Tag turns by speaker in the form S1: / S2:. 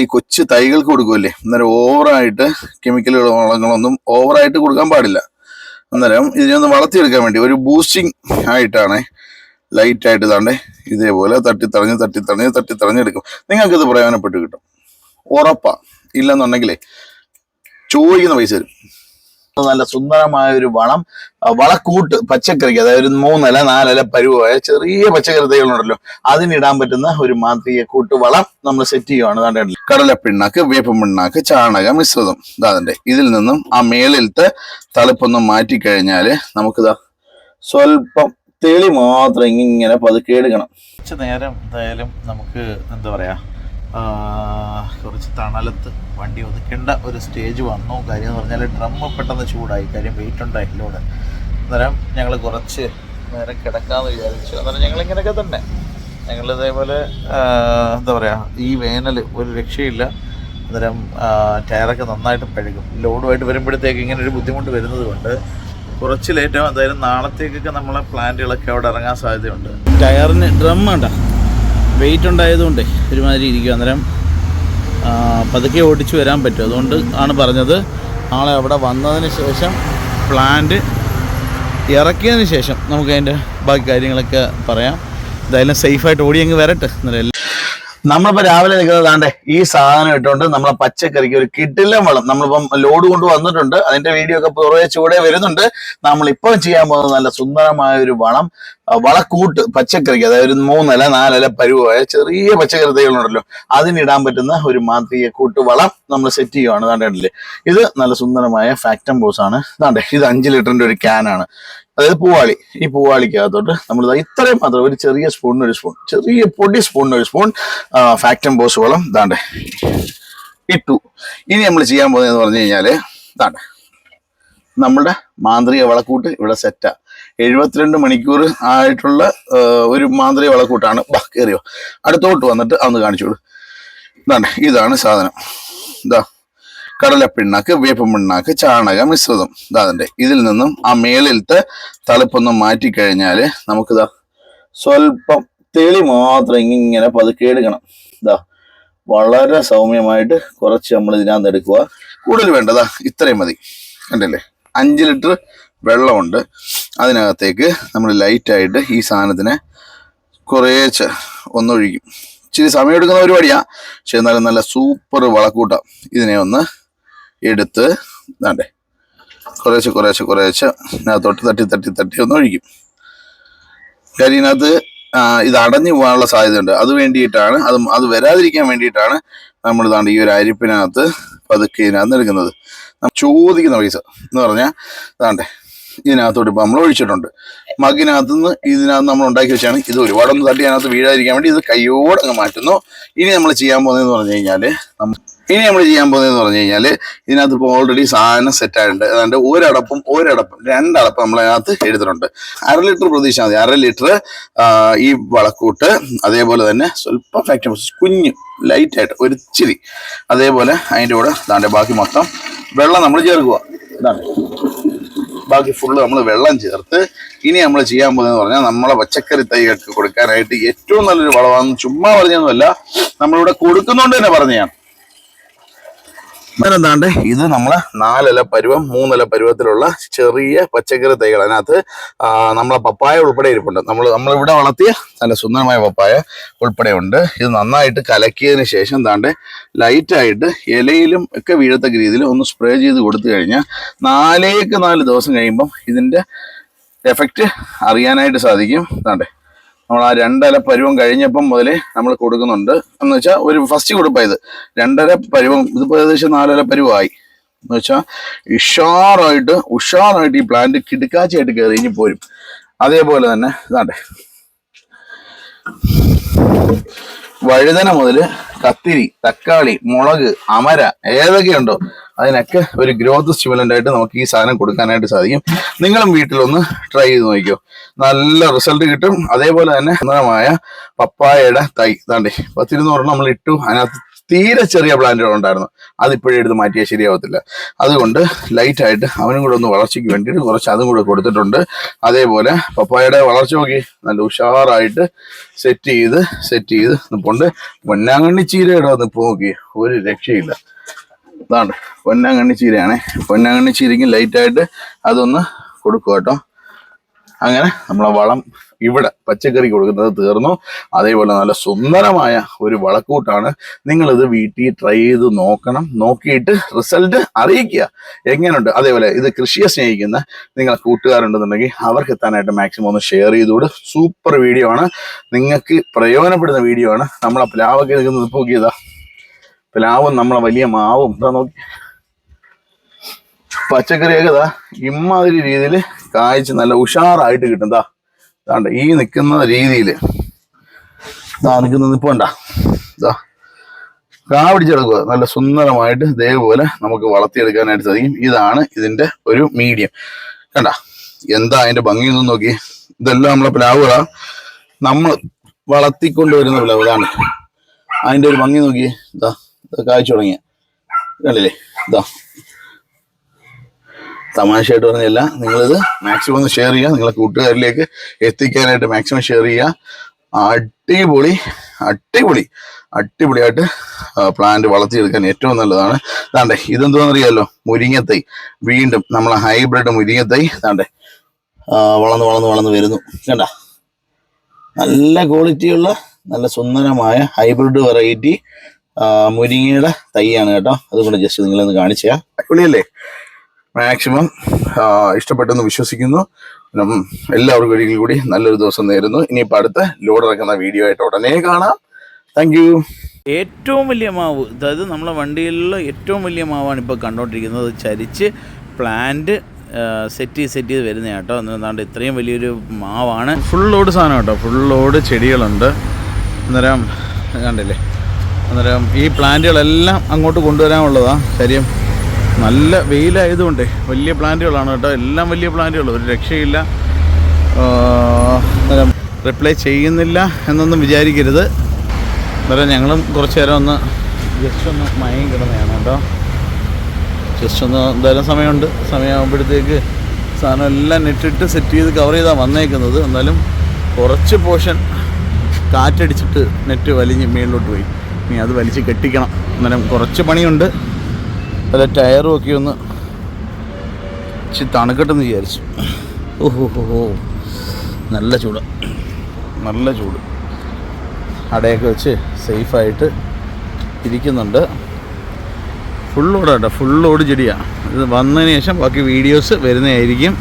S1: ഈ കൊച്ചു തൈകൾക്ക് കൊടുക്കുമല്ലേ അന്നേരം ഓവറായിട്ട് കെമിക്കലുകൾ വളങ്ങളൊന്നും ഓവറായിട്ട് കൊടുക്കാൻ പാടില്ല. അന്നേരം ഇതിനൊന്ന് വളർത്തിയെടുക്കാൻ വേണ്ടി ഒരു ബൂസ്റ്റിംഗ് ആയിട്ടാണ് ലൈറ്റ് ആയിട്ട് തടഞ്ഞ് ഇതേപോലെ തടഞ്ഞ് തട്ടി തടഞ്ഞെടുക്കും നിങ്ങൾക്കിത് പ്രയോജനപ്പെട്ട് കിട്ടും. ഉറപ്പാ. ഇല്ലെന്നുണ്ടെങ്കിലേ ചോദിക്കുന്ന പൈസ തരും നല്ല സുന്ദരമായ ഒരു വളം വളക്കൂട്ട് പച്ചക്കറിക്ക് അതായത് മൂന്നില നാലില പരുവായ ചെറിയ പച്ചക്കറി തൈകളുണ്ടല്ലോ അതിനിടാൻ പറ്റുന്ന ഒരു മാന്ത്രിക കൂട്ട് വളം നമ്മൾ സെറ്റ് ചെയ്യുവാണ്. കണ്ടിട്ടില്ല കടലപ്പിണ്ണാക്ക് വേപ്പ് പിണ്ണാക്ക് ചാണക മിശ്രിതം. ഇതാതിന്റെ ഇതിൽ നിന്നും ആ മേളിലത്തെ തളിപ്പൊന്ന് മാറ്റിക്കഴിഞ്ഞാൽ നമുക്കിതാ സ്വല്പം തെളി മാത്രം ഇങ്ങനെ പതുക്കെ എടുക്കണം.
S2: കുറച്ച് നേരം എന്തായാലും നമുക്ക് എന്താ പറയുക കുറച്ച് തണലത്ത് വണ്ടി ഒതുക്കേണ്ട ഒരു സ്റ്റേജ് വന്നു. കാര്യം എന്ന് പറഞ്ഞാൽ ഡ്രമ്മ് പെട്ടെന്ന് ചൂടായി. കാര്യം വെയിറ്റ് ഉണ്ടായി ലോഡ് അന്നേരം ഞങ്ങൾ കുറച്ച് നേരം കിടക്കാമെന്ന് വിചാരിച്ചു. അന്നേരം ഞങ്ങൾ ഇങ്ങനെയൊക്കെ തന്നെ. ഞങ്ങൾ ഇതേപോലെ എന്താ പറയുക ഈ വേനൽ ഒരു രക്ഷയില്ല. അന്നേരം ടയറൊക്കെ നന്നായിട്ട് പഴകും ലോഡുമായിട്ട് വരുമ്പോഴത്തേക്ക് ഇങ്ങനെ ഒരു ബുദ്ധിമുട്ട് വരുന്നത് കൊണ്ട് കുറച്ച് ലേറ്റോ എന്തായാലും നാളത്തേക്കൊക്കെ നമ്മളെ പ്ലാന്റുകളൊക്കെ അവിടെ ഇറങ്ങാൻ സാധ്യതയുണ്ട്.
S3: ടയറിന് ഡ്രം വേണ്ട. വെയിറ്റ് ഉണ്ടായതുകൊണ്ട് ഒരുമാതിരി ഇരിക്കും. അന്നേരം പതുക്കെ ഓടിച്ചു വരാൻ പറ്റും. അതുകൊണ്ട് ആണ് പറഞ്ഞത്. നാളെ അവിടെ വന്നതിന് ശേഷം പ്ലാന്റ് ഇറക്കിയതിന് ശേഷം നമുക്ക് അതിന്റെ ബാക്കി കാര്യങ്ങളൊക്കെ പറയാം. എന്തായാലും സേഫായിട്ട് ഓടി വരട്ടെ. അന്നേരം
S1: നമ്മളിപ്പോ രാവിലെ നിൽക്കുന്നത് താണ്ടെ ഈ സാധനം ഇട്ടുകൊണ്ട് നമ്മളെ പച്ചക്കറിക്ക് ഒരു കിട്ടില്ലം വളം. നമ്മളിപ്പം ലോഡ് കൊണ്ട് വന്നിട്ടുണ്ട്. അതിന്റെ വീഡിയോ ഒക്കെ പുറകെ ചൂടെ വരുന്നുണ്ട്. നമ്മൾ ഇപ്പോൾ ചെയ്യാൻ പോകുന്നത് നല്ല സുന്ദരമായ ഒരു വളം വളക്കൂട്ട് പച്ചക്കറിക്ക് അതായത് ഒരു മൂന്നില നാലില പരുവായ ചെറിയ പച്ചക്കറി തൈകളുണ്ടല്ലോ. അതിനിടാൻ പറ്റുന്ന ഒരു മാന്ത്രിക കൂട്ട് വളം. നമ്മൾ സെറ്റ് ചെയ്യുവാണ്. താണ്ടേ ഇത് നല്ല സുന്ദരമായ ഫാക്ടം ബോസ് ആണ്. താണ്ടെ ഇത് അഞ്ച് ലിറ്ററിന്റെ ഒരു ക്യാനാണ് അതായത് പൂവാളി. ഈ പൂവാളിക്കകത്തോട്ട് നമ്മൾ ഇത്രയും മാത്രം ഒരു ചെറിയ സ്പൂണിന് ഒരു സ്പൂൺ ചെറിയ പൊടി സ്പൂണിന് ഒരു സ്പൂൺ ഫാക്ടം ബോസ് വളം ദാണ്ടെ ഇട്ടു. ഇനി നമ്മൾ ചെയ്യാൻ പോകുന്നതെന്ന് പറഞ്ഞു കഴിഞ്ഞാൽ ദാണ്ടെ നമ്മുടെ മാന്ത്രിക വളക്കൂട്ട് ഇവിടെ സെറ്റാ എഴുപത്തിരണ്ട് മണിക്കൂർ ആയിട്ടുള്ള ഒരു മാന്ത്രിക വളക്കൂട്ടാണ്. ബാ കയറിയോ അടുത്തോട്ട് വന്നിട്ട് അന്ന് കാണിച്ചോളൂ. ഇതാണ് ഇതാണ് സാധനം. ഇതാ കടലപ്പിണ്ണാക്ക് വേപ്പൻ പിണ്ണാക്ക് ചാണക മിശ്രിതം. ഇതാതിന്റെ ഇതിൽ നിന്നും ആ മേളിലത്തെ തളിപ്പൊന്ന് മാറ്റിക്കഴിഞ്ഞാൽ നമുക്കിതാ സ്വല്പം തെളി മാത്രം ഇങ്ങനെ പതുക്കെ എടുക്കണം. ഇതാ വളരെ സൗമ്യമായിട്ട് കുറച്ച് നമ്മൾ ഇതിനകത്ത് എടുക്കുക. കൂടുതൽ വേണ്ടതാ ഇത്രയും മതി. കണ്ടില്ലേ? അഞ്ച് ലിറ്റർ വെള്ളമുണ്ട്. അതിനകത്തേക്ക് നമ്മൾ ലൈറ്റായിട്ട് ഈ സാധനത്തിനെ കുറേച്ച് ഒന്നൊഴിക്കും. ഇച്ചിരി സമയമെടുക്കുന്ന പരിപാടിയാണ് പരിപാടിയാ. പക്ഷെ എന്നാലും നല്ല സൂപ്പർ വളക്കൂട്ടാം. ഇതിനെ ഒന്ന് എടുത്ത് വേണ്ടേ കുറേശ്ശെ കുറേശ്ശെ കുറേശ്ശെ. ഇതിനകത്തോട്ട് തട്ടി തട്ടി തട്ടി ഒന്ന് ഒഴിക്കും. കാര്യം ഇതിനകത്ത് ഇത് അടഞ്ഞു പോകാനുള്ള സാധ്യതയുണ്ട്. അത് വേണ്ടിയിട്ടാണ് അത് അത് വരാതിരിക്കാൻ വേണ്ടിയിട്ടാണ് നമ്മൾ ഇതാണ്ട് ഈ ഒരു അരിപ്പിനകത്ത് പതുക്കെ ഇതിനകത്ത് എടുക്കുന്നത് ചോദിക്കുന്ന പൈസ എന്ന് പറഞ്ഞാൽ ഇതാണ്ടേ ഇതിനകത്തോട്ട് ഇപ്പം നമ്മൾ ഒഴിച്ചിട്ടുണ്ട്. മഗിനകത്ത് നിന്ന് ഇതിനകത്ത് നമ്മൾ ഉണ്ടാക്കി വെച്ചാണ് ഇത് ഒരുപാടൊന്നും തട്ടി അതിനകത്ത് വീഴാതിരിക്കാൻ വേണ്ടി ഇത് കയ്യോടെ അങ്ങ് മാറ്റുന്നു. ഇനി നമ്മൾ ചെയ്യാൻ പോകുന്നതെന്ന് പറഞ്ഞു കഴിഞ്ഞാൽ ഇനി നമ്മൾ ചെയ്യാൻ പോകുന്നതെന്ന് പറഞ്ഞു കഴിഞ്ഞാൽ ഇതിനകത്ത് ഇപ്പോൾ ഓൾറെഡി സാധനം സെറ്റായിട്ടുണ്ട് അതുകൊണ്ട് ഒരടപ്പും ഒരടപ്പും രണ്ടടപ്പം നമ്മൾ അതിനകത്ത് എടുത്തിട്ടുണ്ട്. അര ലിറ്റർ പ്രതീക്ഷ മതി. അര ലിറ്റർ ഈ വളക്കൂട്ട് അതേപോലെ തന്നെ സ്വല്പം ഫാക്ടറി കുഞ്ഞു ലൈറ്റായിട്ട് ഒരു ഇച്ചിരി. അതേപോലെ അതിന്റെ കൂടെ ബാക്കി മൊത്തം വെള്ളം നമ്മൾ ചേർക്കുക. ഇതാണ്. ബാക്കി ഫുള്ള് നമ്മൾ വെള്ളം ചേർത്ത് ഇനി നമ്മൾ ചെയ്യാൻ പോകുന്നതെന്ന് പറഞ്ഞാൽ നമ്മളെ പച്ചക്കറി തൈകൾക്ക് കൊടുക്കാനായിട്ട് ഏറ്റവും നല്ലൊരു വളമാണെന്ന് ചുമ്മാ പറഞ്ഞൊന്നുമല്ല. നമ്മളിവിടെ കൊടുക്കുന്നോണ്ട് തന്നെ പറഞ്ഞതാണ്. എന്താണ്ട് ഇത് നമ്മൾ നാലില പരുവം മൂന്നില പരുവത്തിലുള്ള ചെറിയ പച്ചക്കറി തൈകൾ. അതിനകത്ത് നമ്മളെ പപ്പായ ഉൾപ്പെടെ ഇരിപ്പുണ്ട്. നമ്മൾ നമ്മളിവിടെ വളർത്തിയ നല്ല സുന്ദരമായ പപ്പായ ഉൾപ്പെടെ ഉണ്ട് ഇത് നന്നായിട്ട് കലക്കിയതിന് ശേഷം താണ്ട് ലൈറ്റായിട്ട് ഇലയിലും ഒക്കെ വീഴത്തക്ക രീതിയിൽ ഒന്ന് സ്പ്രേ ചെയ്ത് കൊടുത്തു കഴിഞ്ഞാൽ നാലേക്ക് നാല് ദിവസം കഴിയുമ്പം ഇതിന്റെ എഫക്റ്റ് അറിയാനായിട്ട് സാധിക്കും. താണ്ടേ നമ്മൾ ആ രണ്ടര പരുവം കഴിഞ്ഞപ്പം മുതലേ നമ്മൾ കൊടുക്കുന്നുണ്ട്. എന്ന് വെച്ചാൽ ഒരു ഫസ്റ്റ് കൊടുപ്പായത് രണ്ടര പരുവം ഇതിപ്പോ ഏകദേശം നാലര പരുവമായി എന്ന് വെച്ചാൽ ഉഷാറായിട്ട് ഉഷാറായിട്ട് ഈ പ്ലാന്റ് കിടുക്കാച്ചയായിട്ട് കയറി ഇനി പോരും. അതേപോലെ തന്നെ ഇതാണ്ടേ. വഴുതന മുതൽ കത്തിരി തക്കാളി മുളക് അമര ഏതൊക്കെയുണ്ടോ അതിനൊക്കെ ഒരു ഗ്രോത്ത് സ്റ്റിമുലന്റ് ആയിട്ട് നമുക്ക് ഈ സാധനം കൊടുക്കാനായിട്ട് സാധിക്കും. നിങ്ങളും വീട്ടിലൊന്ന് ട്രൈ ചെയ്ത് നോക്കിയോ നല്ല റിസൾട്ട് കിട്ടും. അതേപോലെ തന്നെ സുന്ദരമായ പപ്പായയുടെ തൈ. ഇതാണ്ടേ പത്തിരുന്നൂറെണ്ണം നമ്മൾ ഇട്ടു അതിനകത്ത് തീരെ ചെറിയ പ്ലാന്റുകൾ ഉണ്ടായിരുന്നു. അതിപ്പോഴും എടുത്ത് മാറ്റിയാൽ ശരിയാവത്തില്ല. അതുകൊണ്ട് ലൈറ്റായിട്ട് അവനും കൂടെ ഒന്ന് വളർച്ചയ്ക്ക് വേണ്ടിയിട്ട് കുറച്ച് അതും കൂടെ കൊടുത്തിട്ടുണ്ട്. അതേപോലെ പപ്പായയുടെ വളർച്ച നോക്കി. നല്ല ഉഷാറായിട്ട് സെറ്റ് ചെയ്ത് സെറ്റ് ചെയ്ത് നിപ്പുണ്ട്. പൊന്നാങ്കണ്ണി ചീരയുടെ നിപ്പ് നോക്കി. ഒരു രക്ഷയില്ല. അതാണ് പൊന്നാങ്കണ്ണി ചീരയാണേ. പൊന്നാങ്കണ്ണി ചീരയ്ക്ക് ലൈറ്റായിട്ട് അതൊന്ന് കൊടുക്കുക കേട്ടോ അങ്ങനെ നമ്മളെ വളം ഇവിടെ പച്ചക്കറി കൊടുക്കുന്നത് തീർന്നു. അതേപോലെ നല്ല സുന്ദരമായ ഒരു വളക്കൂട്ടാണ്. നിങ്ങളിത് വീട്ടിൽ ട്രൈ ചെയ്ത് നോക്കണം. നോക്കിയിട്ട് റിസൾട്ട് അറിയിക്കുക. എങ്ങനെയുണ്ട്? അതേപോലെ ഇത് കൃഷിയെ സ്നേഹിക്കുന്ന നിങ്ങളെ കൂട്ടുകാരുണ്ടെന്നുണ്ടെങ്കിൽ അവർക്ക് എത്താനായിട്ട് മാക്സിമം ഒന്ന് ഷെയർ ചെയ്തുകൂട്. സൂപ്പർ വീഡിയോ ആണ്. നിങ്ങൾക്ക് പ്രയോജനപ്പെടുന്ന വീഡിയോ ആണ്. നമ്മളെ പ്ലാവൊക്കെ നിൽക്കുന്നത് നോക്കിയതാ. പ്ലാവും നമ്മളെ വലിയ മാവും. ഇതാ നോക്കി. പച്ചക്കറിയൊക്കെ ഇതാ ഇമ്മാതിരി രീതിയിൽ കായ്ച്ച് നല്ല ഉഷാറായിട്ട് കിട്ടും. ദാ ദാണ്ട് ഈ നിൽക്കുന്ന രീതിയിൽ. ദാ നിൽക്കുന്ന നിപ്പണ്ട ദാ കാ പിടിച്ചെടുക്കുക. നല്ല സുന്ദരമായിട്ട് ഇതേപോലെ നമുക്ക് വളർത്തിയെടുക്കാനായിട്ട് സാധിക്കും. ഇതാണ് ഇതിന്റെ ഒരു മീഡിയം കണ്ട എന്താ അതിന്റെ ഭംഗി നിന്ന് നോക്കി. ഇതെല്ലാം നമ്മളെ പ്ലാവുകളാ. നമ്മൾ വളർത്തിക്കൊണ്ടുവരുന്ന പ്ലാവ് ഇതാണ് അതിന്റെ ഒരു ഭംഗി നോക്കി. ഇതാ ഇത് കായ്ച്ചു തുടങ്ങിയ. കണ്ടില്ലേ? ഇതാ തമാശയായിട്ട് പറഞ്ഞല്ല. നിങ്ങളിത് മാക്സിമം ഒന്ന് ഷെയർ ചെയ്യുക. നിങ്ങളെ കൂട്ടുകാരിലേക്ക് എത്തിക്കാനായിട്ട് മാക്സിമം ഷെയർ ചെയ്യുക. അടിപൊളി അടിപൊളി അടിപൊളിയായിട്ട് പ്ലാന്റ് വളർത്തിയെടുക്കാൻ ഏറ്റവും നല്ലതാണ്. താണ്ടെ ഇതെന്തോന്നറിയാലോ? മുരിങ്ങത്തൈ. വീണ്ടും നമ്മളെ ഹൈബ്രിഡ് മുരിങ്ങത്തൈ താണ്ടെ വളർന്ന് വളർന്ന് വളർന്ന് വരുന്നു. കണ്ട? നല്ല ക്വാളിറ്റിയുള്ള നല്ല സുന്ദരമായ ഹൈബ്രിഡ് വെറൈറ്റി മുരിങ്ങയുടെ തൈയാണ് കേട്ടോ. അതുകൊണ്ട് ജസ്റ്റ് നിങ്ങളൊന്ന് കാണിച്ചു അടിപൊളിയല്ലേ? മാക്സിമം ഇഷ്ടപ്പെട്ടെന്ന് വിശ്വസിക്കുന്നു. എല്ലാവർക്കും ഒരിക്കൽ കൂടി നല്ലൊരു ദിവസം നേരുന്നു. ഇനിയിപ്പോൾ അടുത്ത ലോഡ് ഇറക്കുന്ന വീഡിയോ ആയിട്ട് ഉടനെ കാണാം. താങ്ക് യു
S3: ഏറ്റവും വലിയ മാവ് അതായത് നമ്മളെ വണ്ടിയിലുള്ള ഏറ്റവും വലിയ മാവാണ് ഇപ്പോൾ കണ്ടുകൊണ്ടിരിക്കുന്നത് ചരിച്ച് പ്ലാന്റ് സെറ്റ് ചെയ്ത് സെറ്റ് ചെയ്ത് വരുന്ന കേട്ടോ. എന്നാണ്ട് ഇത്രയും വലിയൊരു മാവാണ്. ഫുൾ ലോഡ് സാധനം കേട്ടോ. ഫുൾ ലോഡ് ചെടികളുണ്ട്. അന്നേരം കണ്ടില്ലേ? അന്നേരം ഈ പ്ലാന്റുകളെല്ലാം അങ്ങോട്ട് കൊണ്ടുവരാനുള്ളതാണ് കാര്യം നല്ല വെയിലായതുകൊണ്ട് വലിയ പ്ലാന്റുകളാണ് കേട്ടോ. എല്ലാം വലിയ പ്ലാന്റുകൾ ഒരു രക്ഷയില്ല. റിപ്ലൈ ചെയ്യുന്നില്ല എന്നൊന്നും വിചാരിക്കരുത്. അന്നേരം ഞങ്ങളും കുറച്ച് നേരം ഒന്ന് ജസ്റ്റ് ഒന്ന് മയം കിടന്നതാണ് കേട്ടോ. ജസ്റ്റ് ഒന്ന് എന്തായാലും സമയമുണ്ട്. സമയമാകുമ്പോഴത്തേക്ക് സാധനം എല്ലാം നെറ്റിട്ട് സെറ്റ് ചെയ്ത് കവർ ചെയ്താണ് വന്നേക്കുന്നത്. എന്നാലും കുറച്ച് പോർഷൻ കാറ്റടിച്ചിട്ട് നെറ്റ് വലിഞ്ഞ് മേളിലോട്ട് പോയി. ഇനി അത് വലിച്ച് കെട്ടിക്കണം. അന്നേരം കുറച്ച് പണിയുണ്ട്. അല്ല ടയറും ഒക്കെ ഒന്ന് ഇച്ചി തണുക്കട്ടെന്ന് വിചാരിച്ചു. ഓഹോ നല്ല ചൂട്. നല്ല ചൂട്. അടയൊക്കെ വെച്ച് സേഫായിട്ട് ഇരിക്കുന്നുണ്ട്. ഫുൾ ഓടാട്ടോ ഫുൾ ലോഡ് ചെടിയാണ് ഇത് വന്നതിന് ശേഷം ബാക്കി വീഡിയോസ് വരുന്നതായിരിക്കും.